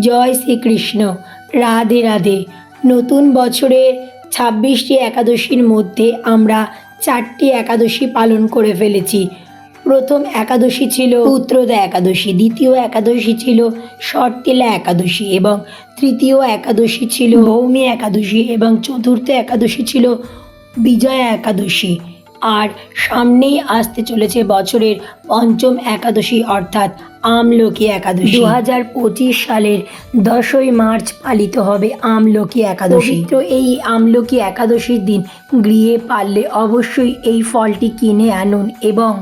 জয় শ্রীকৃষ্ণ। রাধে রাধে। নতুন বছরের ছাব্বিশটি একাদশীর মধ্যে আমরা চারটি একাদশী পালন করে ফেলেছি। প্রথম একাদশী ছিল পুত্রদা একাদশী, দ্বিতীয় একাদশী ছিল শর্তিলা একাদশী এবং তৃতীয় একাদশী ছিল ভৌমি একাদশী এবং চতুর্থ একাদশী ছিল বিজয়া একাদশী। আর সামনেই আসতে চলেছে বছরের পঞ্চম একাদশী অর্থাৎ আমলকি একাদশী। দু হাজার পঁচিশ সালের দশই মার্চ পালিত হবে আমলকি একাদশী। তো এই আমলকি একাদশীর দিন গৃহে পারলে অবশ্যই এই ফলটি কিনে আনুন এবং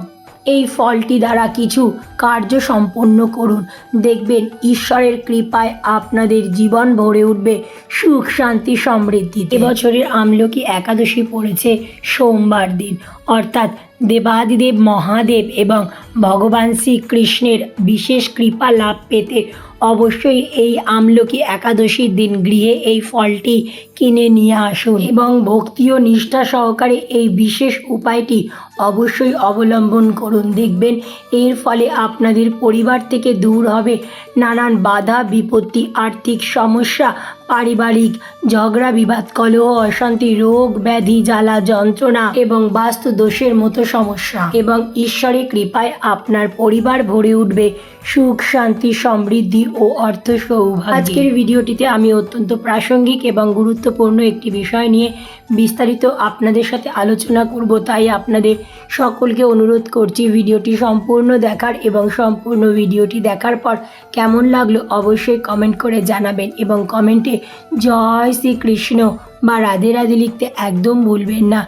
এই ফলটি দ্বারা কিছু কার্য সম্পন্ন করুন। দেখবেন ঈশ্বরের কৃপায় আপনাদের জীবন ভরে উঠবে। সুখ, শান্তি, সমৃদ্ধি। এবছরের আমলকি একাদশী পড়েছে সোমবার দিন। অর্থাৎ দেবাদিদেব মহাদেব এবং ভগবান শ্রীকৃষ্ণের বিশেষ কৃপা লাভ পেতে অবশ্যই এই আমলকি একাদশীর দিন গৃহে এই ফলটি কিনে নিয়ে আসুন। এবং ভক্তি ও নিষ্ঠা সহকারে এই বিশেষ উপায়টি অবশ্যই অবলম্বন করুন। দেখবেন এর ফলে আপনাদের পরিবার থেকে দূর হবে। নানান বাধা, বিপত্তি, আর্থিক সমস্যা পারিবারিক ঝগড়া, বিবাদ, কলহ, অশান্তি, রোগ, ব্যাধি, জ্বালা, যন্ত্রণা এবং বাস্তু দোষের মতো সমস্যা এবং ঈশ্বরের কৃপায় আপনার পরিবার ভরে উঠবে সুখ, শান্তি, সমৃদ্ধি ও অর্থ সৌভাগ্য। আজকের ভিডিওটিতে আমি অত্যন্ত প্রাসঙ্গিক এবং গুরুত্বপূর্ণ একটি বিষয় নিয়ে বিস্তারিত আপনাদের সাথে আলোচনা করব, তাই আপনাদের সকলকে অনুরোধ করছি ভিডিওটি সম্পূর্ণ দেখার এবং সম্পূর্ণ ভিডিওটি দেখার পর কেমন লাগল অবশ্যই কমেন্ট করে জানাবেন এবং কমেন্টে জয় শ্রীকৃষ্ণ। বা রাধে রাধে লিখতে একদম ভুলবেন না।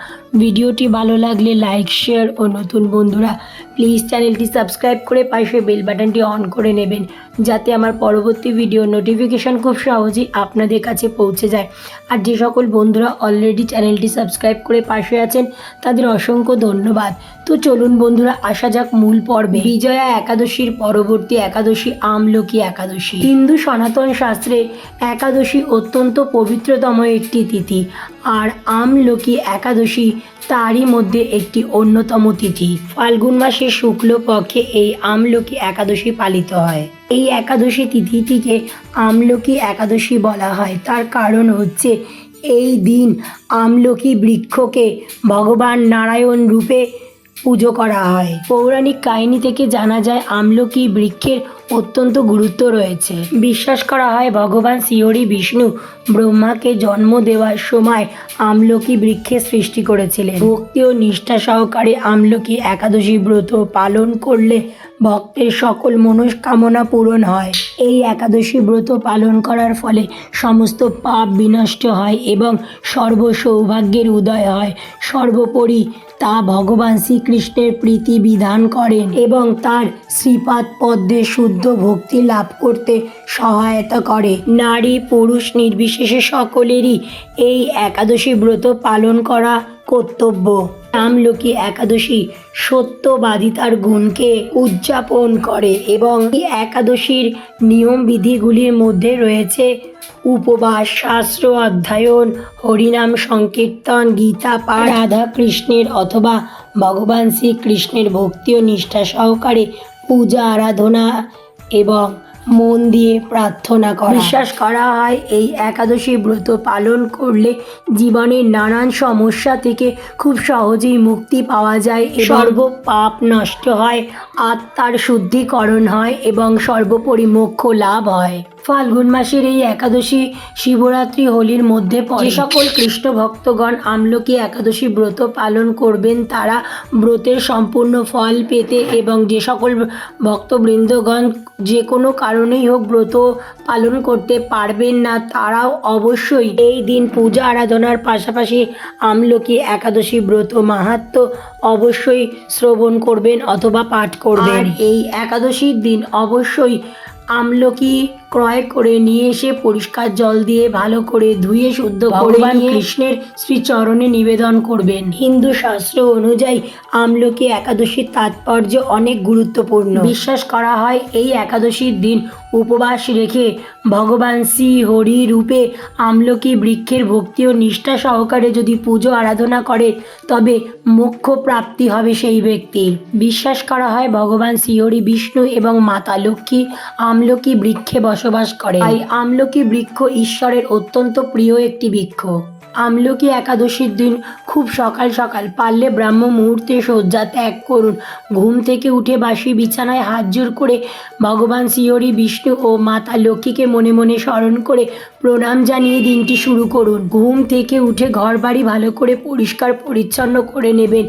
ভিডিওটি ভালো লাগলে লাইক, শেয়ার ও নতুন বন্ধুরা প্লিজ চ্যানেলটি সাবস্ক্রাইব করে পাশে বেল বাটনটি অন করে নেবেন, যাতে আমার পরবর্তী ভিডিও নোটিফিকেশান খুব সহজেই আপনাদের কাছে পৌঁছে যায়। আর যে সকল বন্ধুরা অলরেডি চ্যানেলটি সাবস্ক্রাইব করে পাশে আছেন, তাদের অসংখ্য ধন্যবাদ। তো চলুন বন্ধুরা, আসা যাক মূল পর্বে। বিজয়া একাদশীর পরবর্তী একাদশী, আমলকি একাদশী। হিন্দু সনাতন শাস্ত্রে একাদশী অত্যন্ত পবিত্রতম একটি তিথি। আর আমলকি একাদশী তারই মধ্যে একটি অন্যতম তিথি। ফাল্গুন মাসে শুক্লপক্ষে এই আমলকি একাদশী পালিত হয়। এই একাদশী তিথিটিকে আমলকি একাদশী বলা হয়। তার কারণ হচ্ছে এই দিন আমলকি বৃক্ষকে ভগবান নারায়ণ রূপে পুজো করা হয়। পৌরাণিক কাহিনী থেকে জানা যায়, আমলকি বৃক্ষের অত্যন্ত গুরুত্ব রয়েছে। বিশ্বাস করা হয়, ভগবান শিহরি বিষ্ণু ব্রহ্মাকে জন্ম দেওয়ার সময় আমলকি বৃক্ষের সৃষ্টি করেছিলেন। ভক্তি ও নিষ্ঠা সহকারে আমলকি একাদশী ব্রত পালন করলে ভক্তের সকল মনস্কামনা পূরণ হয়। এই একাদশী ব্রত পালন করার ফলে সমস্ত পাপ বিনষ্ট হয় এবং সর্বসৌভাগ্যের উদয় হয়। সর্বোপরি তা ভগবান শ্রীকৃষ্ণের প্রীতি বিধান করেন এবং তার শ্রীপাদ পদ্মে শুদ্ধ ভক্তি লাভ করতে সহায়তা করে। নারী, পুরুষ নির্বিশেষে সকলেরই এই একাদশী ব্রত পালন করা কর্তব্য। আমলকি একাদশী সত্যবাদিতার গুণকে উদযাপন করে এবং এই একাদশীর নিয়ম বিধিগুলির মধ্যে রয়েছে উপবাস, শাস্ত্র অধ্যয়ন, হরিনাম, সংকীর্তন, গীতা, পাঠ রাধা কৃষ্ণের অথবা ভগবান শ্রীকৃষ্ণের ভক্তি ও নিষ্ঠা সহকারে পূজা, আরাধনা এবং মন দিয়ে প্রার্থনা করা। বিশ্বাস করা হয় এই একাদশী ব্রত পালন করলে জীবনের নানান সমস্যা থেকে খুব সহজেই মুক্তি পাওয়া যায় সর্ব পাপ নষ্ট হয় আত্মার শুদ্ধিকরণ হয় এবং সর্বোপরি মোক্ষ লাভ হয়। ফাল্গুন মাসের এই একাদশী শিবরাত্রি হোলির মধ্যে যে সকল কৃষ্ণ ভক্তগণ আমলকি একাদশী ব্রত পালন করবেন, তারা ব্রতের সম্পূর্ণ ফল পেতে এবং যে সকল ভক্তবৃন্দগণ যে কোনো কারণেই হোক ব্রত পালন করতে পারবেন না, তারাও অবশ্যই এই দিন পূজা আরাধনার পাশাপাশি আমলকি একাদশী ব্রত মাহাত্ম অবশ্যই শ্রবণ করবেন অথবা পাঠ করবেন। এই একাদশীর দিন অবশ্যই আমলকি ক্রয় করে নিয়ে এসে পরিষ্কার জল দিয়ে ভালো করে ধুয়ে শুদ্ধ করে কৃষ্ণের শ্রীচরণে নিবেদন করবেন। হিন্দু শাস্ত্র অনুযায়ী আমলকি একাদশীর তাৎপর্য অনেক গুরুত্বপূর্ণ। বিশ্বাস করা হয় এই একাদশীর দিন উপবাস রেখে ভগবান শ্রী হরি রূপে আমলকি বৃক্ষের ভক্তি ও নিষ্ঠা সহকারে যদি পুজো আরাধনা করে, তবে মোক্ষ প্রাপ্তি হবে সেই ব্যক্তির। বিশ্বাস করা হয় ভগবান শ্রীহরি বিষ্ণু এবং মাতা লক্ষ্মী আমলকি বৃক্ষে বসবাস করে তাই আমলকি বৃক্ষ ঈশ্বরের অত্যন্ত প্রিয় একটি বৃক্ষ। আমলকি একাদশীর দিন খুব সকাল সকাল পারলে ব্রাহ্ম মুহূর্তে শয্যা ত্যাগ করুন। ঘুম থেকে উঠে বাসি বিছানায় হাত জোর করে ভগবান শ্রীহরি বিষ্ণু ও মাতা লক্ষ্মীকে মনে মনে স্মরণ করে প্রণাম জানিয়ে দিনটি শুরু করুন। ঘুম থেকে উঠে ঘর বাড়ি ভালো করে পরিষ্কার পরিচ্ছন্ন করে নেবেন।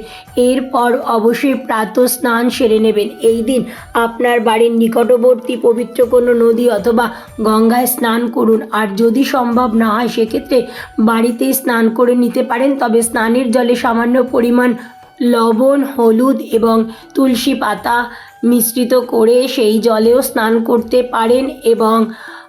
এরপর অবশ্যই প্রাত স্নান সেরে নেবেন। এই দিন আপনার বাড়ির নিকটবর্তী পবিত্র কোনো নদী অথবা গঙ্গায় স্নান করুন। আর যদি সম্ভব না হয়, সেক্ষেত্রে বাড়িতেই স্নান করে নিতে পারেন। তবে স্নানের জলে সামান্য পরিমাণ লবণ, হলুদ এবং তুলসী পাতা মিশ্রিত করে সেই জলেও স্নান করতে পারেন এবং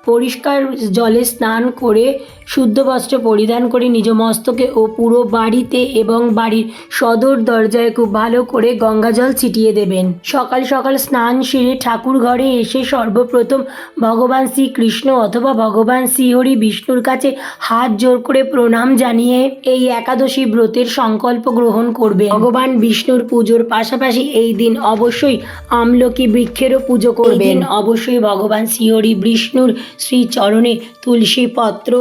পরিষ্কার জলে স্নান করে শুদ্ধ বস্ত্র পরিধান করে নিজ মস্তকে ও পুরো বাড়িতে এবং বাড়ির সদর দরজায় খুব ভালো করে গঙ্গা জল ছিটিয়ে দেবেন। সকাল সকাল স্নান সেরে ঠাকুর ঘরে এসে সর্বপ্রথম ভগবান শ্রীকৃষ্ণ অথবা ভগবান শ্রীহরি বিষ্ণুর কাছে হাত জোর করে প্রণাম জানিয়ে এই একাদশী ব্রতের সংকল্প গ্রহণ করবে ভগবান বিষ্ণুর পুজোর পাশাপাশি এই দিন অবশ্যই আমলকি বৃক্ষেরও পুজো করবেন। অবশ্যই ভগবান শ্রীহরি বিষ্ণুর শ্রীচরণে তুলসী পত্র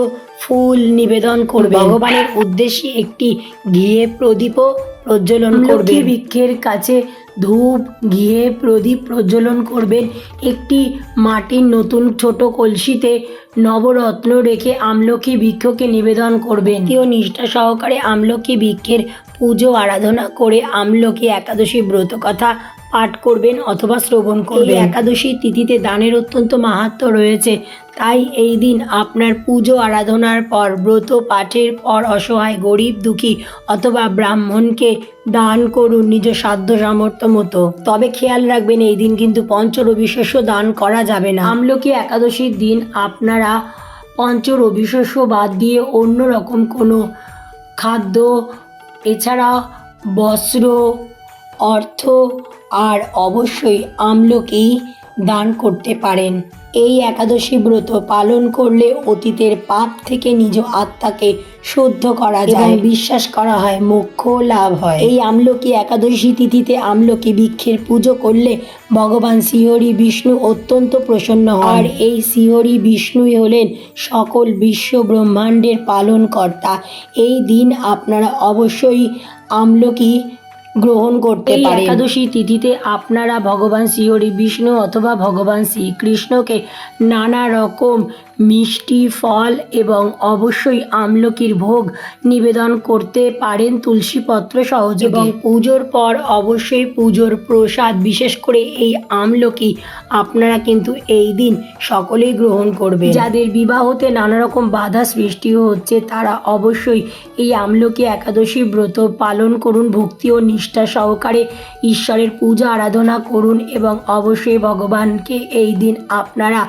ফুল নিবেদন করবে। ভগবানের উদ্দেশ্যে একটি ঘিয়ে প্রদীপও প্রজ্বলন করবে বৃক্ষের কাছে ধূপ ঘিয়ে প্রদীপ প্রজ্বলন করবেন। একটি মাটির নতুন ছোট কলসিতে নবরত্ন রেখে আমলকি বৃক্ষকে নিবেদন করবেন। কেউ নিষ্ঠা সহকারে আমলকি বৃক্ষের পুজো আরাধনা করে আমলকি একাদশী ব্রত কথা পাঠ করবেন অথবা শ্রবণ করবেন। একাদশী তিথিতে দানের অত্যন্ত মাহাত্ম্য রয়েছে। তাই এই দিন আপনার পুজো আরাধনার পর ব্রত পাঠের পর অসহায় গরিব দুঃখী অথবা ব্রাহ্মণকে দান করুন নিজ সাধ্য সামর্থ্য মতো। তবে খেয়াল রাখবেন এই দিন কিন্তু পঞ্চরবিশেষ্য দান করা যাবে না। আমলকি একাদশীর দিন আপনারা পঞ্চরবিশেষ্য বাদ দিয়ে অন্য রকম কোনো খাদ্য এছাড়া বস্ত্র অর্থ আর অবশ্যই আমলকি দান করতে পারেন। এই একাদশী ব্রত পালন করলে অতীতের পাপ থেকে নিজ আত্মাকে শুদ্ধ করা যায়। বিশ্বাস করা হয় মোক্ষ লাভ হয়। এই আমলকি একাদশী তিথিতে আমলকি বৃক্ষের পুজো করলে ভগবান শ্রীহরি বিষ্ণু অত্যন্ত প্রসন্ন হয় আর এই শ্রীহরি বিষ্ণুই হলেন সকল বিশ্ব ব্রহ্মাণ্ডের পালনকর্তা। এই দিন আপনারা অবশ্যই আমলকি গ্রহণ করতে পারেন। একাদশী তিথিতে আপনারা ভগবান শ্রীহরি বিষ্ণু অথবা ভগবান শ্রীকৃষ্ণকে নানা রকম মিষ্টি ফল এবং অবশ্যই আমলকির ভোগ নিবেদন করতে পারেন তুলসীপত্র সহযোগে। এবং পুজোর পর অবশ্যই পুজোর প্রসাদ, বিশেষ করে এই আমলকি আপনারা কিন্তু এই দিন সকলেই গ্রহণ করবে যাদের বিবাহতে নানা রকম বাধা সৃষ্টি হচ্ছে, তারা অবশ্যই এই আমলকি একাদশী ব্রত পালন করুন, ভক্তি ও নিষ্ঠা সহকারে ঈশ্বরের পূজা আরাধনা করুন এবং অবশ্যই ভগবানকে এই দিন আপনারা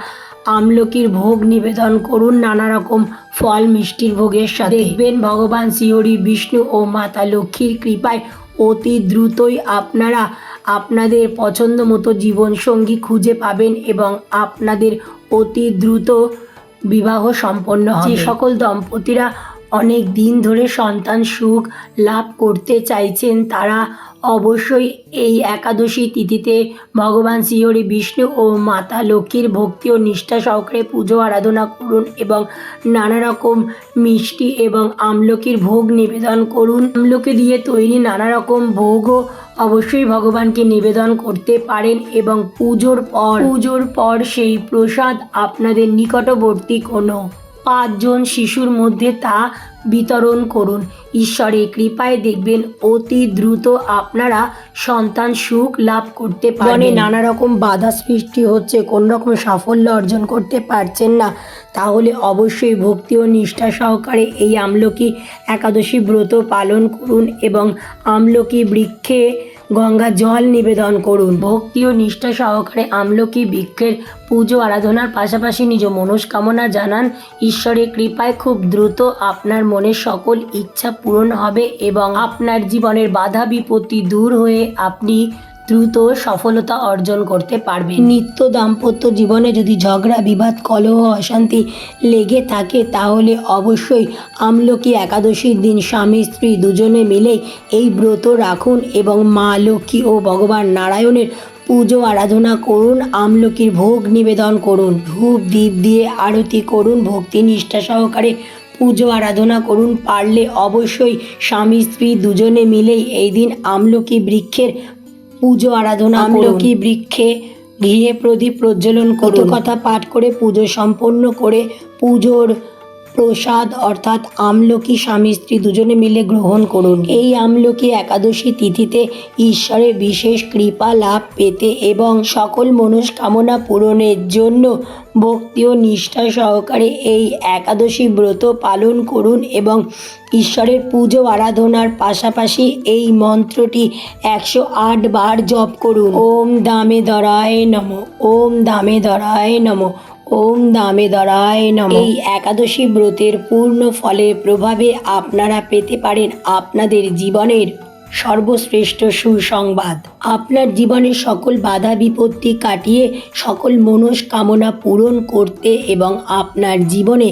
আমলকির ভোগ নিবেদন করুন নানা রকম ফল মিষ্টির ভোগের সাথে। দেখবেন ভগবান শিহরি বিষ্ণু ও মাতা লক্ষ্মীর কৃপায় অতি দ্রুতই আপনারা আপনাদের পছন্দ মতো জীবনসঙ্গী খুঁজে পাবেন এবং আপনাদের অতি দ্রুত বিবাহ সম্পন্ন যে সকল দম্পতিরা অনেক দিন ধরে সন্তান সুখ লাভ করতে চাইছেন তারা, অবশ্যই এই একাদশী তিথিতে ভগবান শ্রীহরি বিষ্ণু ও মাতা লক্ষ্মীর ভক্তি ও নিষ্ঠা সহকারে পুজো, আরাধনা করুন এবং নানা রকম মিষ্টি এবং আমলকির ভোগ নিবেদন করুন। আমলকি দিয়ে তৈরি নানা রকম ভোগও অবশ্যই ভগবানকে নিবেদন করতে পারেন এবং পুজোর পর পুজোর পর সেই প্রসাদ আপনাদের নিকটবর্তী কোনো পাঁচজন শিশুর মধ্যে তা বিতরণ করুন। ঈশ্বরের কৃপায় দেখবেন অতি দ্রুত আপনারা সন্তান সুখ লাভ করতে পারেন নানা রকম বাধা সৃষ্টি হচ্ছে কোন রকম সাফল্য অর্জন করতে পারছেন না। তাহলে অবশ্যই ভক্তি ও নিষ্ঠা সহকারে এই আমলকি একাদশী ব্রত পালন করুন এবং আমলকি বৃক্ষে গঙ্গা জল নিবেদন করুন। ভক্তি ও নিষ্ঠা সহকারে আমলকি বৃক্ষের পুজো, আরাধনার পাশাপাশি নিজ মনস্কামনা জানান। ঈশ্বরের কৃপায় খুব দ্রুত আপনার মনের সকল ইচ্ছা পূরণ হবে এবং আপনার জীবনের বাধা বিপত্তি দূর হয়ে আপনি দ্রুত সফলতা অর্জন করতে পারবে নিত্য দাম্পত্য জীবনে যদি ঝগড়া, বিবাদ, কলহ, অশান্তি লেগে থাকে, তাহলে অবশ্যই আমলকি একাদশীর দিন স্বামী, স্ত্রী দুজনে মিলেই এই ব্রত রাখুন এবং মা লক্ষ্মী ও ভগবান নারায়ণের পুজো, আরাধনা করুন, আমলকির ভোগ নিবেদন করুন, ধূপ দ্বীপ দিয়ে আরতি করুন, ভক্তি নিষ্ঠা সহকারে পুজো, আরাধনা করুন, পারলে অবশ্যই স্বামী, স্ত্রী দুজনে মিলেই এই দিন আমলকি বৃক্ষের পুজো আরাধনা আমলকি বৃক্ষে ঘিয়ে প্রদীপ প্রজ্বলন কত কথা পাঠ করে পুজো সম্পন্ন করে পুজোর প্রসাদ অর্থাৎ আমলকি স্বামী স্ত্রী দুজনে মিলে গ্রহণ করুন। এই আমলকি একাদশী তিথিতে ঈশ্বরের বিশেষ কৃপা লাভ, পেতে এবং সকল মনস্কামনা পূরণের জন্য ভক্তি ও নিষ্ঠা সহকারে এই একাদশী ব্রত পালন করুন এবং ঈশ্বরের পুজো আরাধনার পাশাপাশি এই মন্ত্রটি একশো আট বার জপ করুন। ওম দামে দরায় নম, ওম দামে দরায় নম। ওম দামে দরায় নম। এই একাদশী ব্রতের পূর্ণ ফলে প্রভাবে আপনারা পেতে পারেন আপনাদের জীবনের সর্বশ্রেষ্ঠ সুসংবাদ। আপনার জীবনের সকল বাধা বিপত্তি কাটিয়ে সকল মনস্কামনা পূরণ করতে এবং আপনার জীবনে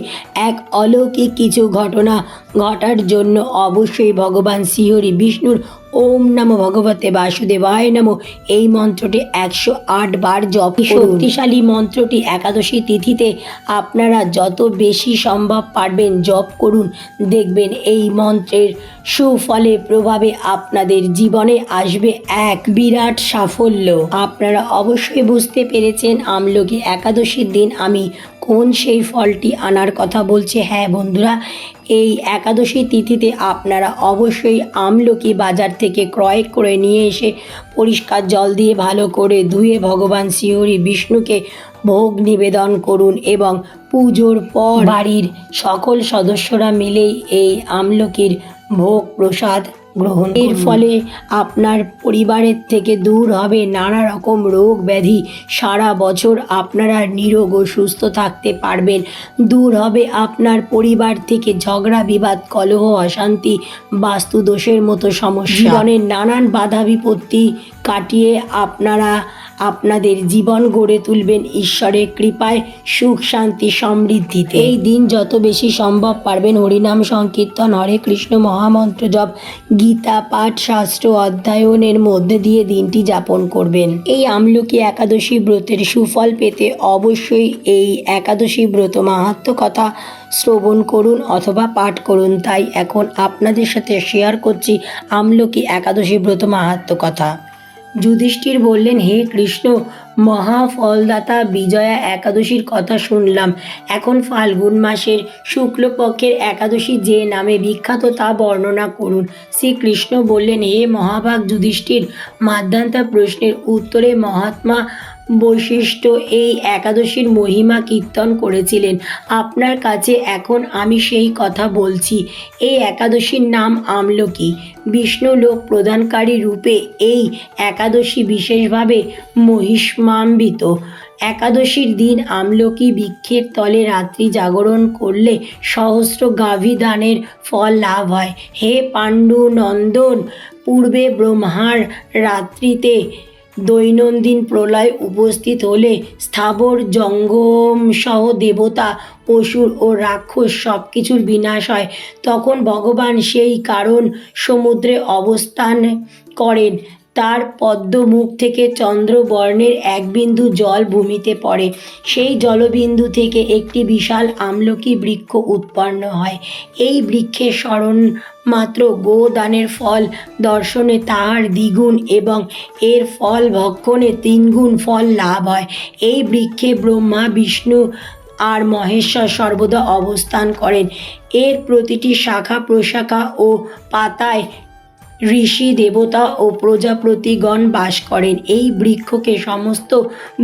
এক অলৌকিক কিছু ঘটনা ঘটার জন্য অবশ্যই ভগবান শ্রীহরি বিষ্ণুর ওম নম ভগবতে বাসুদেবায় নম। এই মন্ত্রটি একশো আট বার জপ শক্তিশালী মন্ত্রটি একাদশী তিথিতে আপনারা যত বেশি সম্ভব পারবেন জপ করুন। দেখবেন এই মন্ত্রের সুফলে, প্রভাবে আপনাদের জীবনে আসবে এক বিরাট সাফল্য। আপনারা অবশ্যই বুঝতে পেরেছেন আমলকি একাদশীর দিন আমি কোন সেই ফলটি আনার কথা বলছে। হ্যাঁ বন্ধুরা, এই একাদশী তিথিতে আপনারা অবশ্যই আমলকি বাজার থেকে ক্রয় করে নিয়ে এসে পরিষ্কার জল দিয়ে ভালো করে ধুয়ে ভগবান শ্রীহরি বিষ্ণুকে ভোগ নিবেদন করুন এবং পুজোর পর বাড়ির সকল সদস্যরা মিলেই এই আমলকির ভোগ প্রসাদ গ্রহণ এর ফলে আপনার পরিবারের থেকে দূর হবে নানা রকম রোগ ব্যাধি। সারা বছর আপনারা নিরোগ ও সুস্থ থাকতে পারবেন। দূর হবে আপনার পরিবার থেকে ঝগড়া বিবাদ কলহ অশান্তি বাস্তু দোষের মতো সমস্যা। জীবনের নানান বাধা বিপত্তি কাটিয়ে আপনারা আপনাদের জীবন গড়ে তুলবেন ঈশ্বরের কৃপায়, সুখ, শান্তি, সমৃদ্ধিতে। এই দিন যত বেশি সম্ভব পারবেন, হরিনাম সংকীর্তন, হরে কৃষ্ণ মহামন্ত্র জপ, গীতা, পাঠ, শাস্ত্র অধ্যয়নের মধ্যে দিয়ে দিনটি যাপন করবেন। এই আমলকি একাদশী ব্রতের সুফল পেতে অবশ্যই এই একাদশী ব্রত মাহাত্ম কথা শ্রবণ করুন অথবা পাঠ করুন। তাই এখন আপনাদের সাথে শেয়ার করছি আমলকি একাদশী ব্রত মাহাত্ম কথা। যুধিষ্ঠির বললেন, হে কৃষ্ণ, মহাফলদাতা বিজয়া একাদশীর কথা শুনলাম। এখন ফাল্গুন মাসের শুক্লপক্ষের একাদশী যে নামে বিখ্যাত তা বর্ণনা করুন। শ্রীকৃষ্ণ বললেন, হে মহাভাগ যুধিষ্ঠির মাদ্যান্তা প্রশ্নের উত্তরে মহাত্মা বৈশিষ্ট্য, এই একাদশীর মহিমা কীর্তন করেছিলেন। আপনার কাছে এখন আমি সেই কথা বলছি। এই একাদশীর নাম আমলকি। বিষ্ণু লোক প্রদানকারী রূপে এই একাদশী বিশেষভাবে মহিষ্মাম্বিত একাদশীর দিন আমলকি বৃক্ষের তলে রাত্রি জাগরণ করলে সহস্র গাভী দানের ফল লাভ হয়। হে পাণ্ডু নন্দন পূর্বে ব্রহ্মার রাত্রিতে দৈনন্দিন প্রলয় উপস্থিত হলে স্থাবর জঙ্গম সহ দেবতা, পশুর ও রাক্ষস সব কিছুর বিনাশ হয়। তখন ভগবান সেই কারণ সমুদ্রে অবস্থান করেন। তার পদ্মমুখ থেকে চন্দ্রবর্ণের এক বিন্দু জল ভূমিতে পড়ে। সেই জলবিন্দু থেকে একটি বিশাল আমলকি বৃক্ষ উৎপন্ন হয়। এই বৃক্ষের স্মরণ মাত্র গোদানের ফল দর্শনে তাহার দ্বিগুণ এবং এর ফল ভক্ষণে তিনগুণ ফল লাভ হয়। এই বৃক্ষে ব্রহ্মা, বিষ্ণু আর মহেশ্বর সর্বদা অবস্থান করেন। এর প্রতিটি শাখা প্রশাখা ও পাতায় ঋষি দেবতা ও প্রজাপতিগণ বাস করেন। এই বৃক্ষকে সমস্ত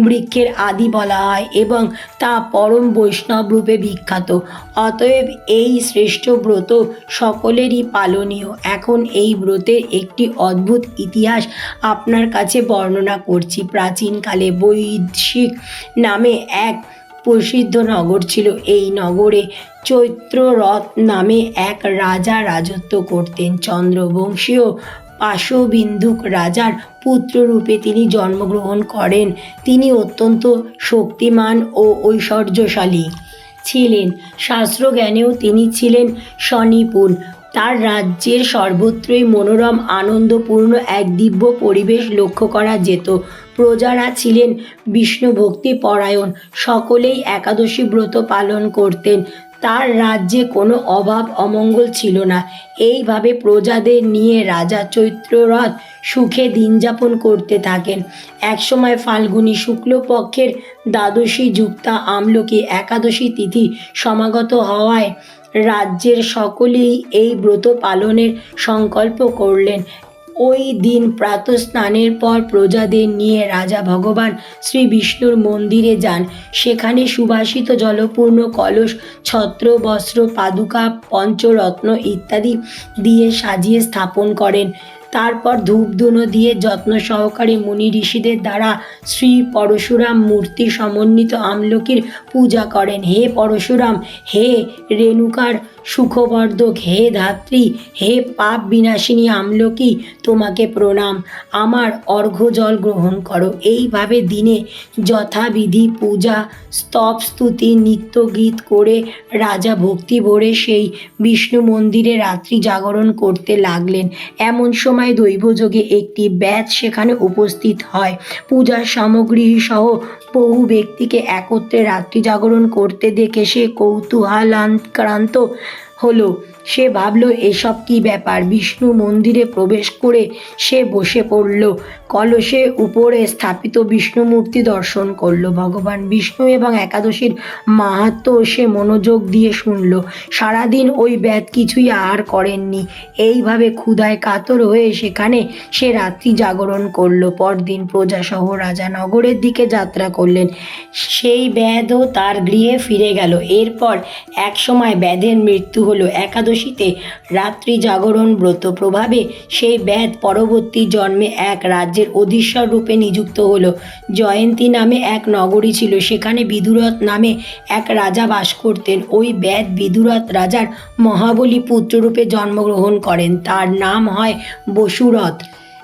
বৃক্ষের আদি বলা হয় এবং তা পরম বৈষ্ণব রূপে বিখ্যাত। অতএব এই শ্রেষ্ঠ ব্রত সকলেরই পালনীয়। এখন এই ব্রতের একটি অদ্ভুত ইতিহাস আপনার কাছে বর্ণনা করছি। প্রাচীনকালে বৈশ্বিক নামে এক প্রসিদ্ধ নগর ছিল। এই নগরে চৈত্ররথ নামে এক রাজা রাজত্ব করতেন। চন্দ্রবংশীয় পাশবিন্দুক রাজার পুত্ররূপে তিনি জন্মগ্রহণ করেন। তিনি অত্যন্ত শক্তিমান ও ঐশ্বর্যশালী ছিলেন। শাস্ত্রজ্ঞানেও তিনি ছিলেন স্বনিপুণ তার রাজ্যের সর্বত্রই মনোরম, আনন্দপূর্ণ এক দিব্য পরিবেশ লক্ষ্য করা যেত। প্রজারা ছিলেন বিষ্ণু ভক্তি পরায়ণ। সকলেই একাদশী ব্রত পালন করতেন। তার রাজ্যে কোনো অভাব অমঙ্গল ছিল না। এইভাবে প্রজাদের নিয়ে রাজা চৈত্ররথ সুখে দিন যাপন করতে থাকেন। একসময় ফাল্গুনী শুক্লপক্ষের দ্বাদশী যুক্তা আমলকি একাদশী তিথি সমাগত হওয়ায় রাজ্যের সকলেই এই ব্রত পালনের সংকল্প করলেন। ওই দিন প্রাতঃস্নানের পর প্রজাদের নিয়ে রাজা ভগবান শ্রী বিষ্ণুর মন্দিরে যান। সেখানে সুবাসিত জলপূর্ণ, কলস, ছত্র, বস্ত্র, পাদুকা, পঞ্চরত্ন ইত্যাদি দিয়ে সাজিয়ে স্থাপন করেন। তারপর ধূপধুনো দিয়ে যত্ন সহকারে মুনি ঋষিদের দ্বারা শ্রী পরশুরাম মূর্তি সমন্বিত আমলকির পূজা করেন। হে পরশুরাম, হে রেণুকার সুখবর্ধক, হে ধাত্রী, হে পাপ বিনাশিনী আমলকি, তোমাকে প্রণাম। আমার অর্ঘ্য জল গ্রহণ করো। এইভাবে দিনে যথাবিধি পূজা, স্তব স্তুতি নিত্য গীত করে রাজা ভক্তি ভরে সেই বিষ্ণু মন্দিরে রাত্রি জাগরণ করতে লাগলেন। এমন সময় দৈবযোগে একটি ব্যাচ সেখানে উপস্থিত হয়। পূজার সামগ্রী সহ বহু ব্যক্তিকে একত্রে রাত্রি জাগরণ করতে দেখে সে কৌতূহলাক্রান্ত হলো। সে ভাবল, এসব কি ব্যাপার? বিষ্ণু মন্দিরে প্রবেশ করে সে বসে পড়ল। কলসে উপরে স্থাপিত বিষ্ণু মূর্তি দর্শন করল। ভগবান বিষ্ণু এবং একাদশীর মাহাত্ম সে মনোযোগ দিয়ে শুনল। সারাদিন ওই ব্যাত কিছুই আহার করেননি। এইভাবে ক্ষুধায় কাতর হয়ে সেখানে সে রাত্রি জাগরণ করল। পরদিন প্রজাসহ রাজা নগরের দিকে যাত্রা করলেন। সেই ব্যাধও তার গৃহে ফিরে গেল। এরপর এক সময় ব্যাধের মৃত্যু হলো একাদশীতে রাত্রি জাগরণ ব্রত প্রভাবে সেই ব্যাধ পরবর্তী জন্মে এক রাজ্যের অধীশ্বর রূপে নিযুক্ত হলো। জয়ন্তী নামে এক নগরী ছিল, সেখানে বিদুরথ নামে এক রাজা বাস করতেন। ওই ব্যাধ বিদুরথ রাজার মহাবলী পুত্ররূপে জন্মগ্রহণ করেন। তার নাম হয় বসুরথ।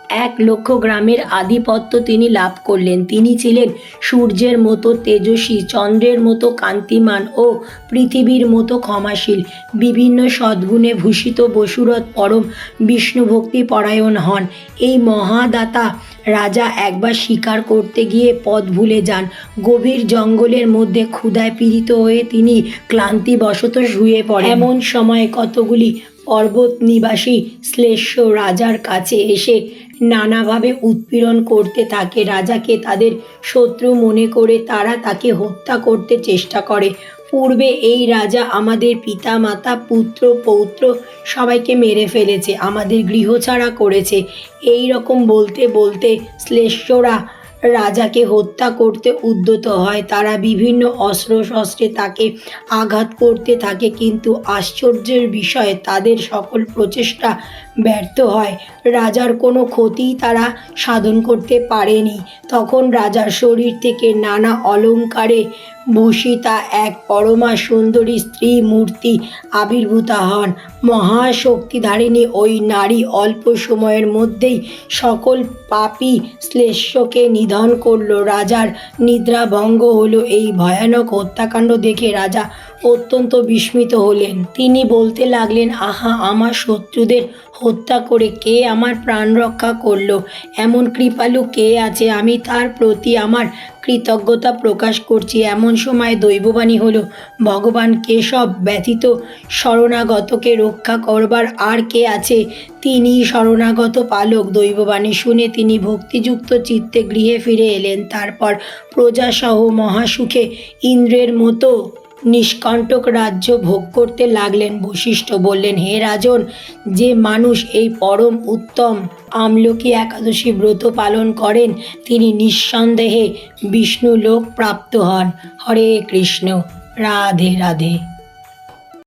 এক লক্ষ গ্রামের আধিপত্য তিনি লাভ করলেন। তিনি ছিলেন সূর্যের মতো তেজস্বী, চন্দ্রের মতো কান্তিমান ও পৃথিবীর মতো ক্ষমাশীল। বিভিন্ন সদ্গুণে ভূষিত বসুরথ পরম বিষ্ণুভক্তি পরায়ণ হন। এই মহাদাতা রাজা একবার শিকার করতে গিয়ে পথ ভুলে যান। গভীর জঙ্গলের মধ্যে ক্ষুধায় পীড়িত হয়ে তিনি ক্লান্তিবশত শুয়ে পড়ে এমন সময় কতগুলি পর্বত নিবাসী শ্লেষ্য রাজার কাছে এসে নানাভাবে উৎপীড়ন করতে থাকে। রাজাকে তাদের শত্রু মনে করে তারা তাকে হত্যা করতে চেষ্টা করে। পূর্বে এই রাজা আমাদের পিতা, মাতা, পুত্র, পৌত্র সবাইকে মেরে ফেলেছে, আমাদের গৃহছাড়া করেছে। এই রকম বলতে বলতে শ্লেষ্যরা রাজাকে হত্যা করতে উদ্যত হয়। তারা বিভিন্ন অস্ত্র শস্ত্রে তাকে আঘাত করতে থাকে, কিন্তু আশ্চর্যের বিষয়ে, তাদের সকল প্রচেষ্টা ব্যর্থ হয়। রাজার কোনো ক্ষতি তারা সাধন করতে পারেনি। তখন রাজার শরীর থেকে নানা অলঙ্কারে ভূষিতা এক পরমা সুন্দরী স্ত্রী মূর্তি আবির্ভূতা হন। মহাশক্তিধারিণী ওই নারী অল্প সময়ের মধ্যেই সকল পাপি শ্লেষ্যকে নিধন করল। রাজার নিদ্রাভঙ্গ হলো এই ভয়ানক হত্যাকাণ্ড দেখে রাজা অত্যন্ত বিস্মিত হলেন। তিনি বলতে লাগলেন, আহা, আমার শত্রুদের হত্যা করে কে আমার প্রাণ রক্ষা করল? এমন কৃপালু কে আছে? আমি তার প্রতি আমার কৃতজ্ঞতা প্রকাশ করছি। এমন সময় দৈববাণী হলো, ভগবান কেশব ব্যতীত শরণাগতকে রক্ষা করবার আর কে আছে? তিনি শরণাগত পালক। দৈববাণী শুনে তিনি ভক্তিযুক্ত চিত্তে গৃহে ফিরে এলেন। তারপর প্রজাসহ মহাসুখে ইন্দ্রের মতো নিষ্কণ্টক রাজ্য ভোগ করতে লাগলেন বশিষ্ঠ। বললেন, হে রাজন, যে মানুষ এই পরম উত্তম আমলকি একাদশী ব্রত পালন করেন, তিনি নিঃসন্দেহে বিষ্ণু লোক প্রাপ্ত হন। হরে কৃষ্ণ, রাধে রাধে।